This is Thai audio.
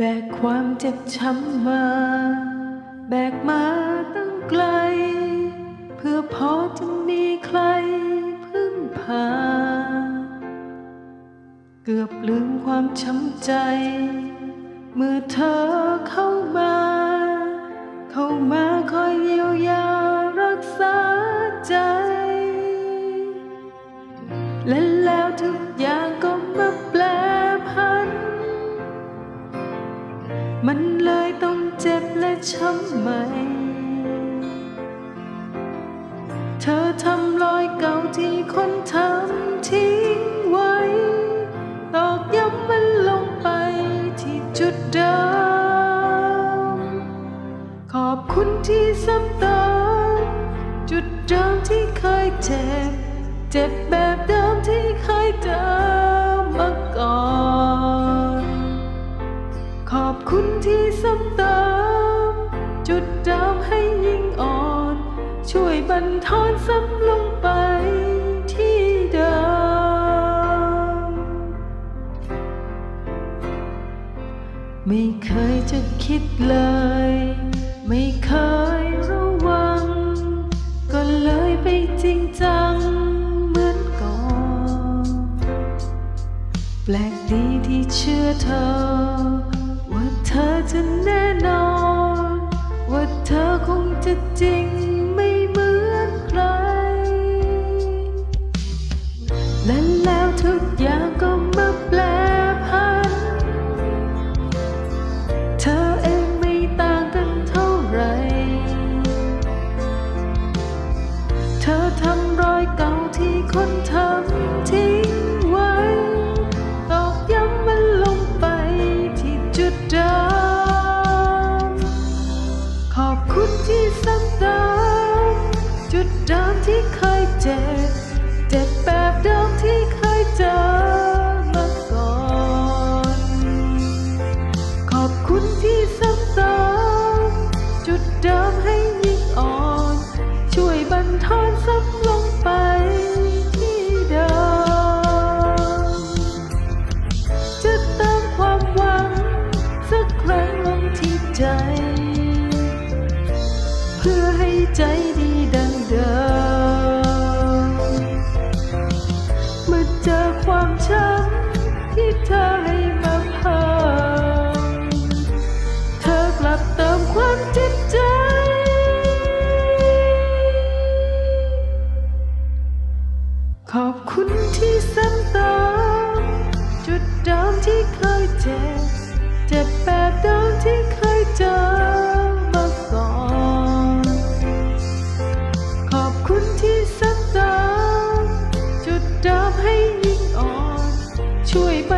แบกความเจ็บช้ำมา แบกมาตั้งไกล เพื่อพอจะมีใครพึ่งพา เกือบลืมความช้ำใจ เมื่อเธอเข้ามา เข้ามาคอยเยียวยารักษาใจ และแล้วทุกอย่าง ช้ำใหม เธอทำรอยเก่าที่คนทำทิ้งไว้ ตอกย้ำมันลงไปที่จุดเดิม ขอบคุณที่ซ้ำเติมจุดเดิมที่เคยเจ็บ เจ็บแบบเดิมที่เคยเจอมาก่อน ขอบคุณที่ซ้ำเติม จุดเดิมให้ยิ่งอ่อน ช่วยบันทอนซ้ำลงไปที่เดิม ไม่เคยจะคิดเลย ไม่เคยระวัง ก็เลยไปจริงจังเหมือนก่อน แปลกดีที่เชื่อเธอ จริงไม่เหมือนใคร และแล้วทุกอย่างก็มาแปล ใจดีดังเดิมเมื่อเจอความช้ำที่เธอให้มาเพิ่มเธอกลับเติมความเจ็บใจ ขอบคุณที่ซ้ำเติมจุดเดิมที่เคยเจ็บเจ็บ ช่วยบัน